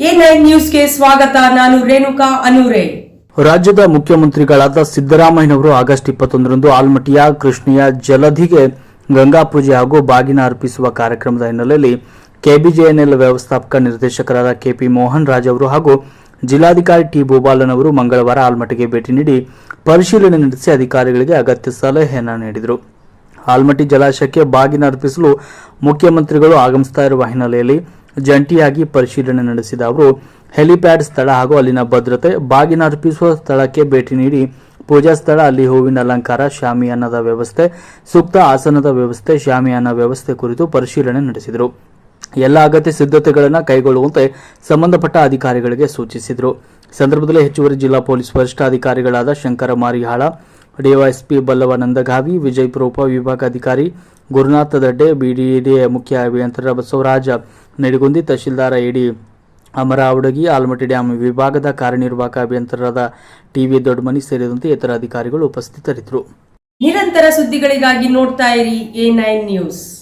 ನ್ಯೂಸ್ಗೆ ಸ್ವಾಗತ, ನಾನು ರೇಣುಕಾ ಅನೂರೆ. ರಾಜ್ಯದ ಮುಖ್ಯಮಂತ್ರಿಗಳಾದ ಸಿದ್ದರಾಮಯ್ಯನವರು ಆಗಸ್ಟ್ ಇಪ್ಪತ್ತೊಂದರಂದು ಆಲ್ಮಟ್ಟಿಯ ಕೃಷ್ಣೆಯ ಜಲಧಿಗೆ ಗಂಗಾ ಪೂಜೆ ಹಾಗೂ ಬಾಗಿನ ಅರ್ಪಿಸುವ ಕಾರ್ಯಕ್ರಮದ ಹಿನ್ನೆಲೆಯಲ್ಲಿ ಕೆಬಿಜೆಎನ್ಎಲ್ ವ್ಯವಸ್ಥಾಪಕ ನಿರ್ದೇಶಕರಾದ ಕೆಪಿ ಮೋಹನ್ ರಾಜ್ ಅವರು ಹಾಗೂ ಜಿಲ್ಲಾಧಿಕಾರಿ ಟಿ ಭೂಬಾಲನ್ ಅವರು ಮಂಗಳವಾರ ಆಲ್ಮಟ್ಟಿಗೆ ಭೇಟಿ ನೀಡಿ ಪರಿಶೀಲನೆ ನಡೆಸಿ ಅಧಿಕಾರಿಗಳಿಗೆ ಅಗತ್ಯ ಸಲಹೆಯನ್ನು ನೀಡಿದರು. ಆಲ್ಮಟ್ಟಿ ಜಲಾಶಯಕ್ಕೆ ಬಾಗಿನ ಅರ್ಪಿಸಲು ಮುಖ್ಯಮಂತ್ರಿಗಳು ಆಗಮಿಸ್ತಾ ಇರುವ ಹಿನ್ನೆಲೆಯಲ್ಲಿ ಜಂಟಿಯಾಗಿ ಪರಿಶೀಲನೆ ನಡೆಸಿದ ಅವರು, ಹೆಲಿಪ್ಯಾಡ್ ಸ್ಥಳ ಹಾಗೂ ಅಲ್ಲಿನ ಭದ್ರತೆ, ಬಾಗಿನ ಅರ್ಪಿಸುವ ಸ್ಥಳಕ್ಕೆ ಭೇಟಿ ನೀಡಿ, ಪೂಜಾ ಸ್ಥಳ, ಅಲ್ಲಿ ಹೂವಿನ ಅಲಂಕಾರ ಶಾಮಿಯಾನದ ವ್ಯವಸ್ಥೆ ಸೂಕ್ತ ಆಸನದ ವ್ಯವಸ್ಥೆ ಶಾಮಿಯಾನ ವ್ಯವಸ್ಥೆ ಕುರಿತು ಪರಿಶೀಲನೆ ನಡೆಸಿದರು. ಎಲ್ಲ ಅಗತ್ಯ ಸಿದ್ಧತೆಗಳನ್ನು ಕೈಗೊಳ್ಳುವಂತೆ ಸಂಬಂಧಪಟ್ಟ ಅಧಿಕಾರಿಗಳಿಗೆ ಸೂಚಿಸಿದರು. ಸಂದರ್ಭದಲ್ಲಿ ಹೆಚ್ಚುವರಿ ಜಿಲ್ಲಾ ಪೊಲೀಸ್ ವರಿಷ್ಠಾಧಿಕಾರಿಗಳಾದ ಶಂಕರ ಮಾರಿಹಾಳ, ಡಿವೈಎಸ್ಪಿ ಬಲ್ಲವ ನಂದಗಾವಿ ವಿಜಯಪುರ ಉಪವಿಭಾಗಾಧಿಕಾರಿ ಗುರುನಾಥ ದಡ್ಡೆ ಬಿಡಿಎಡಿಎ ಮುಖ್ಯ ಅಭಿಯಂತರ ಬಸವರಾಜ ನಿಡಗುಂದಿ ತಹಶೀಲ್ದಾರ ಇಡಿ ಅಮರಾವಡಗಿ ಆಲ್ಮಟ್ಟಿ ಡ್ಯಾಂ ವಿಭಾಗದ ಕಾರ್ಯನಿರ್ವಾಹಕ ಅಭಿಯಂತರರಾದ ಟಿವಿ ದೊಡ್ಡಮನಿ ಸೇರಿದಂತೆ ಇತರ ಅಧಿಕಾರಿಗಳು ಉಪಸ್ಥಿತರಿದ್ದರು. ನಿರಂತರ ಸುದ್ದಿಗಳಿಗಾಗಿ ನೋಡ್ತಾ ಇರಿ ಎ ನ್ಯೂಸ್.